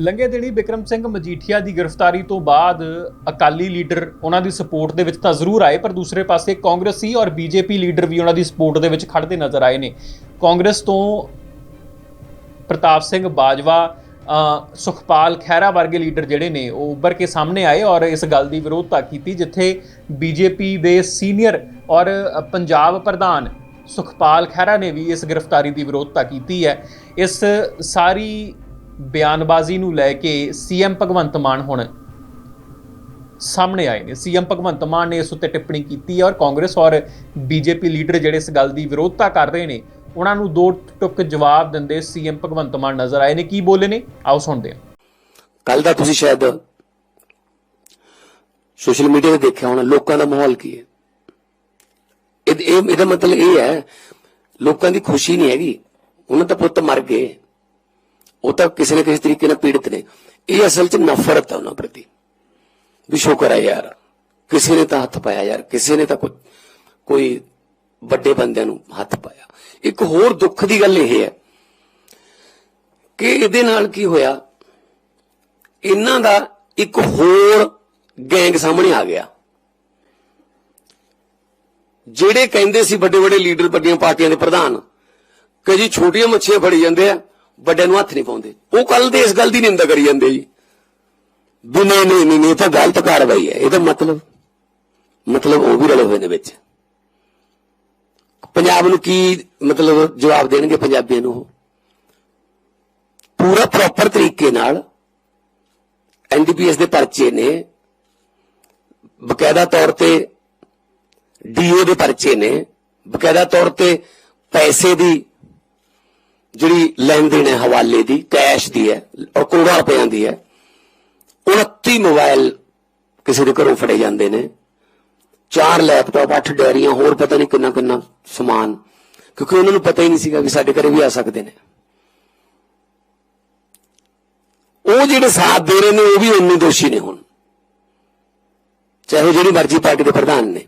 ਲੰਘੇ ਦਿਨੀ ਵਿਕਰਮ ਸਿੰਘ ਮਜੀਠੀਆ ਦੀ ਗ੍ਰਿਫਤਾਰੀ ਤੋਂ ਬਾਅਦ ਅਕਾਲੀ ਲੀਡਰ ਉਹਨਾਂ ਦੀ ਸਪੋਰਟ ਦੇ ਵਿੱਚ ਤਾਂ ਜ਼ਰੂਰ ਆਏ, ਪਰ ਦੂਸਰੇ ਪਾਸੇ ਕਾਂਗਰਸੀ ਔਰ ਬੀਜੇਪੀ ਲੀਡਰ ਵੀ ਉਹਨਾਂ ਦੀ ਸਪੋਰਟ ਦੇ ਵਿੱਚ ਖੜਦੇ ਨਜ਼ਰ ਆਏ ਨੇ। ਕਾਂਗਰਸ ਤੋਂ ਪ੍ਰਤਾਪ ਸਿੰਘ ਬਾਜਵਾ ਸੁਖਪਾਲ ਖਹਿਰਾ ਵਰਗੇ ਲੀਡਰ ਜਿਹੜੇ ਨੇ, ਉਹ ਉੱਭਰ ਕੇ ਸਾਹਮਣੇ ਆਏ ਔਰ ਇਸ ਗੱਲ ਦੀ ਵਿਰੋਧਤਾ ਕੀਤੀ, ਜਿੱਥੇ ਬੀਜੇਪੀ ਦੇ ਸੀਨੀਅਰ ਔਰ ਪੰਜਾਬ ਪ੍ਰਧਾਨ ਸੁਖਪਾਲ ਖਹਿਰਾ ਨੇ ਵੀ ਇਸ ਗ੍ਰਿਫਤਾਰੀ ਦੀ ਵਿਰੋਧਤਾ ਕੀਤੀ ਹੈ। ਇਸ ਸਾਰੀ ਬਿਆਨਬਾਜ਼ੀ ਨੂੰ ਲੈ ਕੇ ਸੀਐਮ ਭਗਵੰਤ ਮਾਨ ਹੁਣ ਸਾਹਮਣੇ ਆਏ ਨੇ। ਸੀਐਮ ਭਗਵੰਤ ਮਾਨ ਨੇ ਇਸ ਉੱਤੇ ਟਿੱਪਣੀ ਕੀਤੀ ਹੈ ਔਰ ਕਾਂਗਰਸ ਔਰ ਬੀਜੇਪੀ ਲੀਡਰ ਜਿਹੜੇ ਇਸ ਗੱਲ ਦੀ ਵਿਰੋਧਤਾ ਕਰ ਰਹੇ ਨੇ, ਉਹਨਾਂ ਨੂੰ ਦੋ ਟੁਕ ਜਵਾਬ ਦਿੰਦੇ ਸੀਐਮ ਭਗਵੰਤ ਮਾਨ ਨਜ਼ਰ ਆਏ ਨੇ। ਕੀ ਬੋਲੇ ਨੇ? ਆਓ ਸੁਣਦੇ ਹਾਂ। ਕੱਲ ਦਾ ਤੁਸੀਂ ਸ਼ਾਇਦ ਸੋਸ਼ਲ ਮੀਡੀਆ ਤੇ ਦੇਖਿਆ ਹੋਣਾ, ਲੋਕਾਂ ਦਾ ਮਾਹੌਲ ਕੀ ਹੈ? ਇਹ- ਇਹਦਾ ਮਤਲਬ ਇਹ ਹੈ, ਲੋਕਾਂ ਦੀ ਖੁਸ਼ੀ ਨਹੀਂ ਹੈਗੀ, ਉਹਨਾਂ ਦਾ ਪੁੱਤ ਮਰ ਗਏ। ਉਹ ਤਾਂ ਕਿਸੇ ਨਾ ਕਿਸੇ ਤਰੀਕੇ ਨਾਲ ਪੀੜਤ ਨੇ ਇਹ ਅਸਲ 'ਚ ਨਫ਼ਰਤ ਹੈ ਉਹਨਾਂ ਪ੍ਰਤੀ ਵੀ ਸ਼ੁਕਰ ਹੈ ਯਾਰ ਕਿਸੇ ਨੇ ਤਾਂ ਹੱਥ ਪਾਇਆ ਯਾਰ ਕਿਸੇ ਨੇ ਤਾਂ ਕੋਈ ਕੋਈ ਵੱਡੇ ਬੰਦਿਆਂ ਨੂੰ ਹੱਥ ਪਾਇਆ ਇੱਕ ਹੋਰ ਦੁੱਖ ਦੀ ਗੱਲ ਇਹ ਹੈ ਕਿ ਇਹਦੇ ਨਾਲ ਕੀ ਹੋਇਆ ਇਹਨਾਂ ਦਾ ਇੱਕ ਹੋਰ ਗੈਂਗ ਸਾਹਮਣੇ ਆ ਗਿਆ ਜਿਹੜੇ ਕਹਿੰਦੇ ਸੀ ਵੱਡੇ ਵੱਡੇ ਲੀਡਰ ਵੱਡੀਆਂ ਪਾਰਟੀਆਂ ਦੇ ਪ੍ਰਧਾਨ ਕਿ ਜੀ ਛੋਟੀਆਂ ਮੱਛੀਆਂ ਫੜੀ ਜਾਂਦੇ ਆ ਵੱਡਿਆਂ ਨੂੰ ਹੱਥ ਨਹੀਂ ਪਾਉਂਦੇ। ਉਹ ਕੱਲ ਦੇ ਇਸ ਗੱਲ ਦੀ ਨਿੰਦਾ ਕਰੀ ਜਾਂਦੇ ਜੀ। ਵੀ ਨਹੀਂ ਨਹੀਂ ਇਹ ਤਾਂ ਗਲਤ ਕਾਰਵਾਈ ਹੈ। ਇਹਦਾ ਮਤਲਬ ਮਤਲਬ ਉਹ ਵੀ ਰਲੇ ਹੋਏ ਨੇ ਵਿੱਚ। ਪੰਜਾਬ ਨੂੰ ਕੀ ਮਤਲਬ ਜਵਾਬ ਦੇਣਗੇ ਪੰਜਾਬੀਆਂ ਨੂੰ ਉਹ? ਪੂਰਾ ਪ੍ਰੋਪਰ ਤਰੀਕੇ ਨਾਲ ਐਨਡੀਪੀਐਸ ਦੇ ਪਰਚੇ ਨੇ। ਬਕਾਇਦਾ ਤੌਰ ਤੇ ਡੀਓ ਦੇ ਪਰਚੇ ਨੇ। ਬਕਾਇਦਾ ਤੌਰ ਤੇ ਪੈਸੇ ਦੀ ਜਿਹੜੀ ਲੈਣ ਦੇਣ ਹੈ ਹਵਾਲੇ ਦੀ, ਕੈਸ਼ ਦੀ ਹੈ ਔਰ ਕਰੋੜਾਂ ਰੁਪਈਆਂ ਦੀ ਹੈ 29 ਮੋਬਾਈਲ ਕਿਸੇ ਦੇ ਘਰੋਂ ਫੜੇ ਜਾਂਦੇ ਨੇ। ਚਾਰ ਲੈਪਟਾਪ, ਅੱਠ ਡੈਰੀਆਂ ਹੋਰ ਪਤਾ ਨਹੀਂ ਕਿੰਨਾ ਕਿੰਨਾ ਸਮਾਨ, ਕਿਉਂਕਿ ਉਹਨਾਂ ਨੂੰ ਪਤਾ ਹੀ ਨਹੀਂ ਸੀਗਾ ਕਿ ਸਾਡੇ ਘਰੇ ਵੀ ਆ ਸਕਦੇ ਨੇ। ਉਹ ਜਿਹੜੇ ਸਾਥ ਦੇ ਰਹੇ ਨੇ, ਉਹ ਵੀ ਉਨੇ ਦੋਸ਼ੀ ਨੇ ਹੁਣ। ਚਾਹੇ ਉਹ ਜਿਹੜੀ ਮਰਜ਼ੀ ਪਾਰਟੀ ਦੇ ਪ੍ਰਧਾਨ ਨੇ।